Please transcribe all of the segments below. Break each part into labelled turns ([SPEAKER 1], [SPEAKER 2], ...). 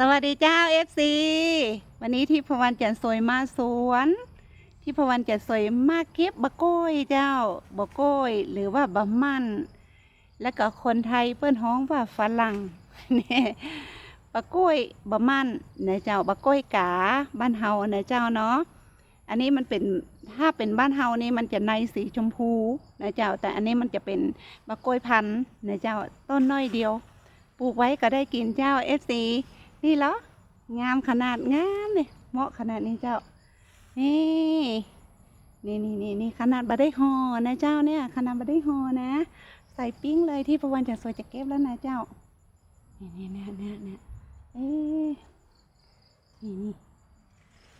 [SPEAKER 1] สวัสดีเจ้า FC วันนี้ที่พวันจันสวยมาสวน ที่พวันจันสวยมาเก็บบะโก้ยเจ้าบะโก้ยหรือว่าบะมันแล้วก็คนไทยเปิ้นฮ้องว่าฝรั่งเนี่ยบะโก้ยบะมันนะเจ้าบะโก้ยกาบ้านเฮานะเจ้าเนาะอันนี้มันเป็นถ้าเป็นบ้านเฮานี่มันจะในสีชมพูนะเจ้า แต่อันนี้มันจะเป็นบะโก้ยพันธุ์นะเจ้าต้นน้อยเดียว ปลูกไว้ก็ได้กินเจ้า FC นี่เหรองามขนาดงามเลยเหมาะขนาดนี้เจ้า นี่นี่นี่นี่นี่ขนาดบะได้ห่อนะเจ้าเนี่ย ขนาดบะได้ห่อนะ ใส่ปิ้งเลยที่ประวันจะสวยจะเก็บแล้วนะเจ้า นี่นี่เนี่ยเนี่ยเนี่ยเอ๊นี่นี่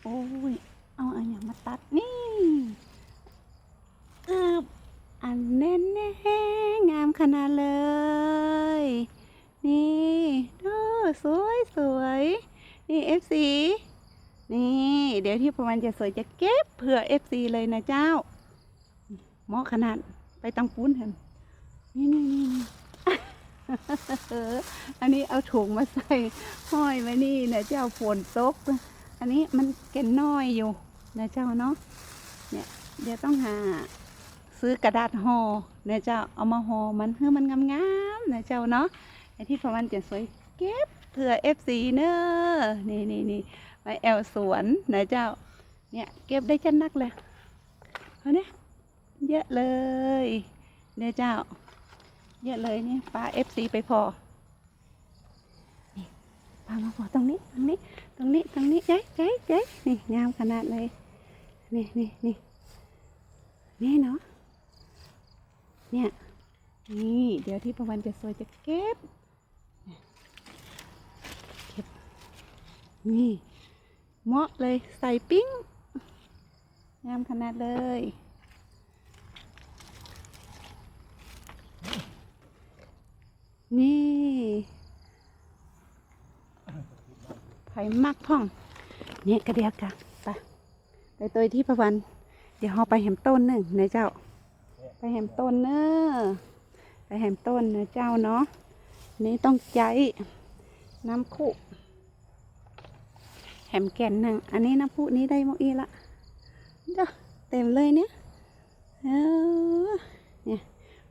[SPEAKER 1] โอ้ยเอาอันอย่างมาตัดนี่อึบอันแน่นแน่งามขนาดเลย นี่ สวยสวยนี่ FC นี่ เดี๋ยวที่ประมาณจะสวยจะเก็บเผื่อ FC เลยนะเจ้าเหมาะขนาดไปตังปูนเห็นนี่นี่นี่อออันนี้เอาถุงมาใส่ห้อยไว้นี่นะเจ้าฝนตก อันนี้มันเก็นน้อยอยู่นะเจ้าเนาะเนี่ยเดี๋ยวต้องหาซื้อกระดาษห่อนะเจ้าเอามาห่อมันเพื่อมันงามๆนะเจ้าเนาะไอ้ที่ประมาณจะสวยเก็บ เผื่อ FC เนอะนี่นี่นี่ไว้แอลสวนนะเจ้า เนี่ยเก็บได้จันนักเลยเอาเนี่ยเยอะเลยเนี่ยเจ้า เยอะเลยเนี่ยปลา FC ไปพอนี่ปลามาพอตรงนี้ ตรงนี้ ตรงนี้ ตรงนี้เจ๊เจ๊เจ๊นี่งามขนาดเลย นี่นี่นี่นี่เนาะ เนี่ย นี่ เดี๋ยวที่ประวันจะสวยจะเก็บ เก็บ นี่เหมาะเลยใส่ปิ้งงามขนาดเลยนี่ไผ่มักพ่อง เนี่ยกระเดียกะไปไปตัวที่ประวัน เดี๋ยวเราไปแหมต้นหนึ่งนะเจ้า ไปแหมต้นเนอะไปแหมต้นนะเจ้าเนาะนี่ต้องใจน้ำคุ แหมแก่นหนึ่ง อันนี้น้ำพุนี้ได้หมอีละเด้อเต็มเลยเนี่ยเออเนี่ย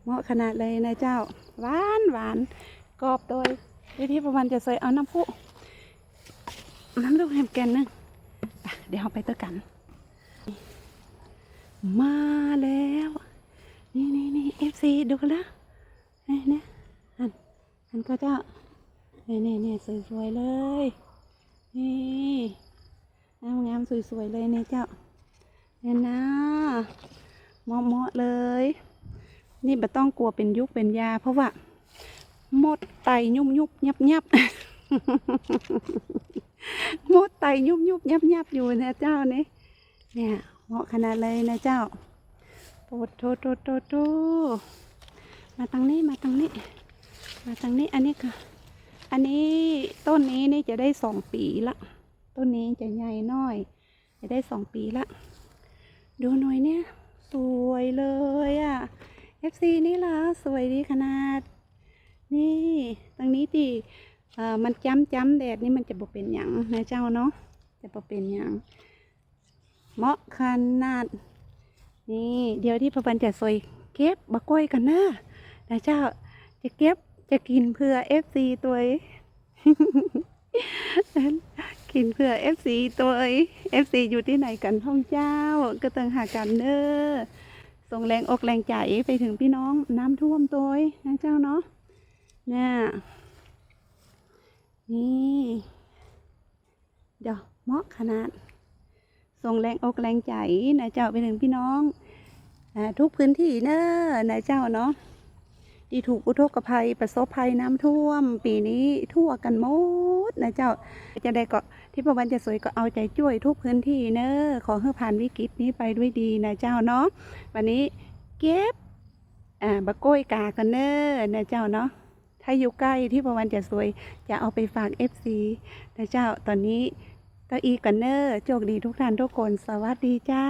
[SPEAKER 1] เหมาะขนาดเลยนะเจ้า หวานหวานกรอบโดยวิธีประมาณจะใส่เอาน้ำพุน้ำลูกแหมแกนหนึ่งเดี๋ยวเราไปตัวกัน มาแล้ว นี่นี่นี่เอฟซีดูกันแล้วเนี่ยเนี่ยมันก็จะเนี่ยเนี่ยเนี่ยสวยๆเลย นี่งามงามๆสวยๆเลยเนี่ยเจ้าเนี่ยนะเหมาะเหมาะๆเลย นี่ไม่ต้องกลัวเป็นยุคเป็นยา เพราะว่าหมดไตยุบยุบยับยับหมดไตยุบยุบยับยับอยู่นะเจ้านี่เนี่ยเหมาะขนาดเลยนะเจ้าโปรดโทโตโตโตมาทางนี้มาทางนี้ มาทางนี้อันนี้ค่ะ อันนี้ต้นนี้นี่จะได้สองปีละ ต้นนี้จะใหญ่น้อย จะได้สองปีละ ดูหน่อยเนี่ย สวยเลยอะ่ะ FC นี่ละสวยดีขนาด นี่ตรงนี้ที่เออมันจ้ำจ้ำแดดนี่มันจะบ่เป็นหยังนะเจ้าเนาะจะบ่เป็นหยังเหมาะขนาด นี่เดี๋ยวที่พระบันจะสวยเก็บบะกล้วยกันนะนะเจ้าจะเก็บ จะกินเพื่อเอฟซีตัวเองกินเพื่อเอฟซีตัวเอฟซีอยู่ที่ไหนกันพ่องเจ้า ก็ต้องหากันเด้อส่งแรงอกแรงใจไปถึงพี่น้องน้ำท่วมตัวนะเจ้าเนาะเนี่ยนี่เดี๋ยวเหมาะขนาดส่งแรงอกแรงใจนะเจ้าไปถึงพี่น้องอทุกพื้นที่เนอะนะเจ้าเนาะ ที่ถูกอุทกภัยประสบภัยน้ำท่วม ปีนี้ทั่วกันหมดนะเจ้าจะได้ก็ที่ประวันจะสวยก็เอาใจช่วยทุกพื้นที่เนอะขอให้ผ่านวิกฤตนี้ไปด้วยดีนะเจ้าเนาะวันนี้เก็บอ่าบะโก้ยกากันเนอะนะเจ้าเนาะถ้าอยู่ใกล้ที่ประวันจะสวยจะเอาไปฝากเอฟซีนะเจ้าตอนนี้เก้าอีกันเนอร์โชคดีทุกท่านทุกคน สวัสดีเจ้า